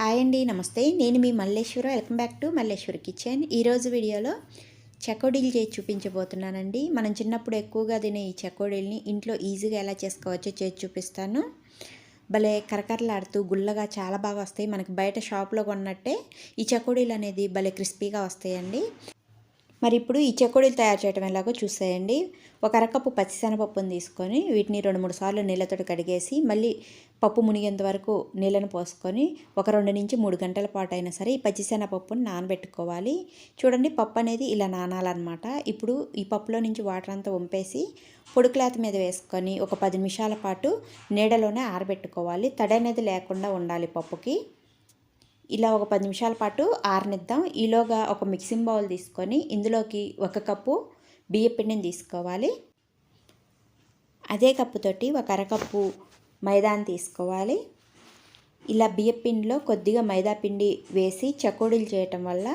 Hi అండి నమస్తే. నేను మీ Malleshwara. Welcome back to Malleshwar kitchen ఈరోజు వీడియోలో చెకోడీలు చేసి చూపించబోతున్నానండి. మనం చిన్నప్పుడు ఎక్కువగా తినే ఈ చెకోడీల్ని ఇంట్లో ఈజీగా ఎలా చేసుకోవచ్చో చేసి చూపిస్తాను. భలే కరకరలాడుతూ గుల్లగా చాలా బాగా వస్తాయి. మనకి బయట షాప్లో కొన్నట్టే ఈ చెకోడీలు అనేది భలే క్రిస్పీగా వస్తాయండి. మరి ఇప్పుడు ఈ చెక్కుడులు తయారు చేయడం ఎలాగో చూసేయండి. ఒక అరకప్పు పచ్చిశనగపప్పును తీసుకొని వీటిని రెండు మూడు సార్లు నీళ్ళతో కడిగేసి మళ్ళీ పప్పు మునిగేంత వరకు నీళ్ళను పోసుకొని ఒక రెండు నుంచి మూడు గంటల పాటు అయినా సరే ఈ పచ్చిశనగపప్పును నానబెట్టుకోవాలి. చూడండి పప్పు అనేది ఇలా నానాలన్నమాట. ఇప్పుడు ఈ పప్పులో నుంచి వాటర్ అంతా వంపేసి పొడి క్లాత్ మీద వేసుకొని ఒక పది నిమిషాల పాటు నీడలోనే ఆరబెట్టుకోవాలి. తడి అనేది లేకుండా ఉండాలి పప్పుకి. ఇలా ఒక పది నిమిషాల పాటు ఆరనిద్దాం. ఈలోగా ఒక మిక్సింగ్ బౌల్ తీసుకొని ఇందులోకి ఒక కప్పు బియ్యపిండిని తీసుకోవాలి. అదే కప్పుతోటి ఒక అరకప్పు మైదాని తీసుకోవాలి. ఇలా బియ్యపిండిలో కొద్దిగా మైదా పిండి వేసి చకోడీలు చేయటం వల్ల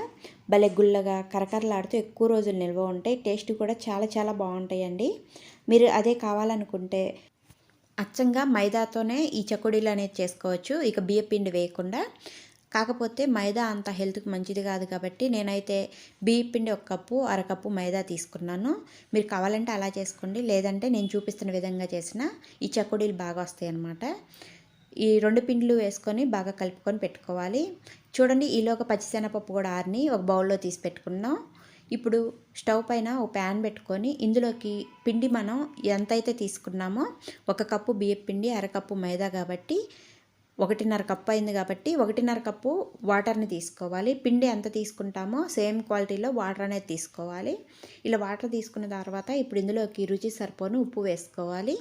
భలే గుల్లగా కరకరలాడుతూ ఎక్కువ రోజులు నిల్వ ఉంటాయి టేస్ట్ కూడా చాలా చాలా బాగుంటాయండి. మీరు అదే కావాలనుకుంటే అచ్చంగా మైదాతోనే ఈ చకోడీలు అనేది చేసుకోవచ్చు. ఇక బియ్యపిండి వేయకుండా కాకపోతే మైదా అంత హెల్త్కి మంచిది కాదు కాబట్టి నేనైతే బియ్య పిండి ఒక కప్పు అరకప్పు మైదా తీసుకున్నాను. మీరు కావాలంటే అలా చేసుకోండి. లేదంటే నేను చూపిస్తున్న విధంగా చేసిన ఈ చకోడీలు బాగా వస్తాయి అన్నమాట. ఈ రెండు పిండిలు వేసుకొని బాగా కలుపుకొని పెట్టుకోవాలి. చూడండి ఈలోగా పచ్చిశనగపప్పు కూడా ఆరిని ఒక బౌల్లో తీసి పెట్టుకున్నాం. ఇప్పుడు స్టవ్ పైన ఒక ప్యాన్ పెట్టుకొని ఇందులోకి పిండి మనం ఎంతైతే తీసుకున్నామో ఒక కప్పు బియ్య పిండి అరకప్పు మైదా కాబట్టి ఒకటిన్నర కప్పు అయింది కాబట్టి ఒకటిన్నర కప్పు వాటర్ని తీసుకోవాలి. పిండి ఎంత తీసుకుంటామో సేమ్ క్వాలిటీలో వాటర్ అనేది తీసుకోవాలి. ఇలా వాటర్ తీసుకున్న తర్వాత ఇప్పుడు ఇందులోకి రుచి సరిపోను ఉప్పు వేసుకోవాలి.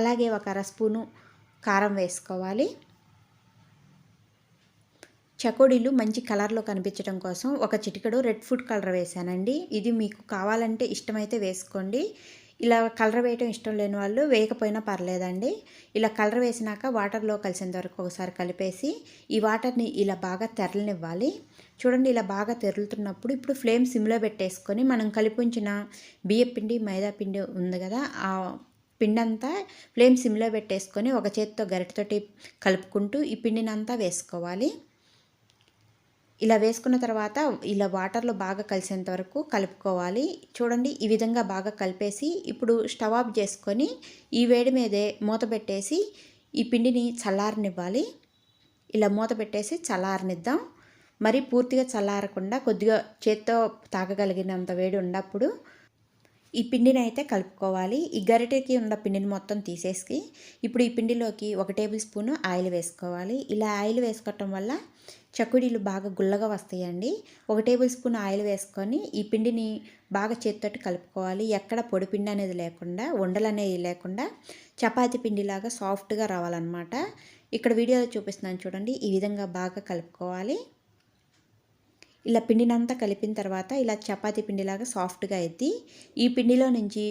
అలాగే ఒక అర స్పూను కారం వేసుకోవాలి. చకోడీలు మంచి కలర్లో కనిపించడం కోసం ఒక చిటికెడు రెడ్ ఫుడ్ కలర్ వేసానండి ఇది మీకు కావాలంటే ఇష్టమైతే వేసుకోండి. ఇలా కలర్ వేయటం ఇష్టం లేని వాళ్ళు వేయకపోయినా పర్లేదండి. ఇలా కలర్ వేసినాక వాటర్లో కలిసేంత వరకు ఒకసారి కలిపేసి ఈ వాటర్ని ఇలా బాగా తెరలనివ్వాలి. చూడండి ఇలా బాగా తెరులుతున్నప్పుడు ఇప్పుడు ఫ్లేమ్ సిమ్లో పెట్టేసుకొని మనం కలిపించిన బియ్యపిండి మైదా పిండి ఉంది కదా ఆ పిండి అంతా ఫ్లేమ్ సిమ్లో పెట్టేసుకొని ఒక చేతితో గరిటతోటి కలుపుకుంటూ ఈ పిండినంతా వేసుకోవాలి. ఇలా వేసుకున్న తర్వాత ఇలా వాటర్లో బాగా కలిసేంత వరకు కలుపుకోవాలి. చూడండి ఈ విధంగా బాగా కలిపేసి ఇప్పుడు స్టవ్ ఆఫ్ చేసుకొని ఈ వేడి మీదే మూత పెట్టేసి ఈ పిండిని చల్లారనివ్వాలి. ఇలా మూత పెట్టేసి చల్లారనిద్దాం. మరి పూర్తిగా చల్లారకుండా కొద్దిగా చేత్తో తాగగలిగినంత వేడి ఉన్నప్పుడు ఈ పిండిని అయితే కలుపుకోవాలి. ఈ గరిటెకి ఉన్న పిండిని మొత్తం తీసేసి ఇప్పుడు ఈ పిండిలోకి ఒక టేబుల్ స్పూన్ ఆయిల్ వేసుకోవాలి. ఇలా ఆయిల్ వేసుకోవటం వల్ల చకుడీలు బాగా గుల్లగా వస్తాయండి. ఒక టేబుల్ స్పూన్ ఆయిల్ వేసుకొని ఈ పిండిని బాగా చేతితోటి కలుపుకోవాలి. ఎక్కడ పొడి పిండి అనేది లేకుండా ఉండలు అనేది లేకుండా చపాతి పిండిలాగా సాఫ్ట్గా రావాలన్నమాట. ఇక్కడ వీడియోలో చూపిస్తున్నాను చూడండి. ఈ విధంగా బాగా కలుపుకోవాలి. ఇలా పిండినంతా కలిపిన తర్వాత ఇలా చపాతి పిండిలాగా సాఫ్ట్గా ఎత్తి ఈ పిండిలో నుంచి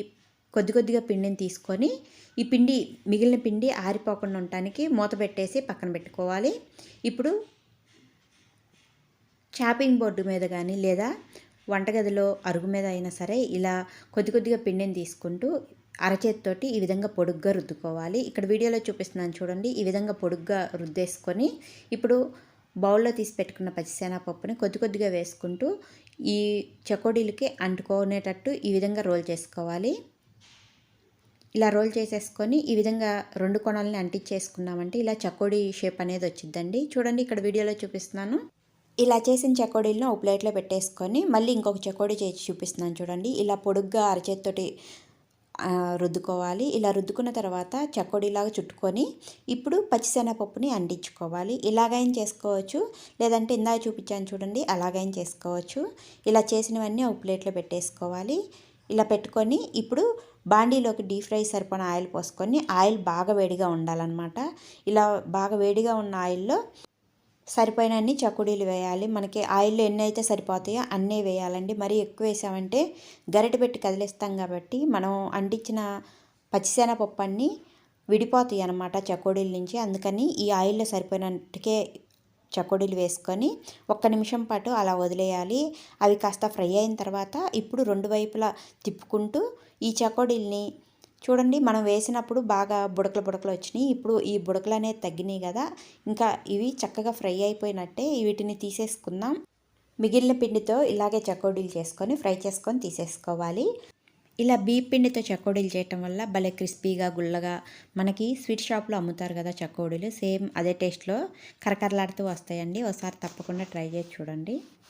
కొద్ది కొద్దిగా పిండిని తీసుకొని ఈ పిండి మిగిలిన పిండి ఆరిపోకుండా ఉండటానికి మూత పెట్టేసి పక్కన పెట్టుకోవాలి. ఇప్పుడు చాపింగ్ బోర్డు మీద కానీ లేదా వంటగదిలో అరుగు మీద అయినా సరే ఇలా కొద్ది కొద్దిగా పిండిని తీసుకుంటూ అరచేతితోటి ఈ విధంగా పొడుగ్గా రుద్దుకోవాలి. ఇక్కడ వీడియోలో చూపిస్తున్నాను చూడండి. ఈ విధంగా పొడుగ్గా రుద్దేసుకొని ఇప్పుడు బౌల్లో తీసి పెట్టుకున్న పచ్చిశనగపప్పుని కొద్ది కొద్దిగా వేసుకుంటూ ఈ చకోడీలకి అంటుకునేటట్టు ఈ విధంగా రోల్ చేసుకోవాలి. ఇలా రోల్ చేసేసుకొని ఈ విధంగా రెండు కొనాలని అంటించేసుకున్నామంటే ఇలా చకోడీ షేప్ అనేది వచ్చిందండి చూడండి ఇక్కడ వీడియోలో చూపిస్తున్నాను. ఇలా చేసిన చకోడీలను ఒక ప్లేట్లో పెట్టేసుకొని మళ్ళీ ఇంకొక చకోడీ చేసి చూపిస్తున్నాను చూడండి. ఇలా పొడుగ్గా అరచేత్తోటి రుద్దుకోవాలి. ఇలా రుద్దుకున్న తర్వాత చకోడీలాగా చుట్టుకొని ఇప్పుడు పచ్చిశనగపప్పుని అంటించుకోవాలి. ఇలాగైనా చేసుకోవచ్చు. లేదంటే ఇందాక చూపించాను చూడండి అలాగైనా చేసుకోవచ్చు. ఇలా చేసినవన్నీ ఒక ప్లేట్లో పెట్టేసుకోవాలి. ఇలా పెట్టుకొని ఇప్పుడు బాండీలోకి డీప్ ఫ్రై సరిపడిన ఆయిల్ పోసుకొని ఆయిల్ బాగా వేడిగా ఉండాలన్నమాట. ఇలా బాగా వేడిగా ఉన్న ఆయిల్లో సరిపోయినన్ని చకుడీలు వేయాలి. మనకి ఆయిల్లో ఎన్ని అయితే సరిపోతాయో అన్నీ వేయాలండి. మరీ ఎక్కువ వేసామంటే గరిటె పెట్టి కదిలిస్తాం కాబట్టి మనం అంటించిన పచ్చిశనగపప్పు అన్నీ విడిపోతాయి అన్నమాట చకోడీల నుంచి. అందుకని ఈ ఆయిల్లో సరిపోయినట్టుకే చకోడీలు వేసుకొని ఒక్క నిమిషం పాటు అలా వదిలేయాలి. అవి కాస్త ఫ్రై అయిన తర్వాత ఇప్పుడు రెండు వైపులా తిప్పుకుంటూ ఈ చకోడీల్ని చూడండి మనం వేసినప్పుడు బాగా బుడకలు బుడకలు వచ్చినాయి. ఇప్పుడు ఈ బుడకలు అనేది తగ్గినాయి కదా. ఇంకా ఇవి చక్కగా ఫ్రై అయిపోయినట్టే వీటిని తీసేసుకుందాం. మిగిలిన పిండితో ఇలాగే చకోడీలు చేసుకొని ఫ్రై చేసుకొని తీసేసుకోవాలి. ఇలా బీప్ పిండితో చకోడీలు చేయటం వల్ల భలే క్రిస్పీగా గుల్లగా మనకి స్వీట్ షాప్లో అమ్ముతారు కదా చకోడీలు సేమ్ అదే టేస్ట్లో కరకరలాడుతూ వస్తాయండి. ఒకసారి తప్పకుండా ట్రై చేసి చూడండి.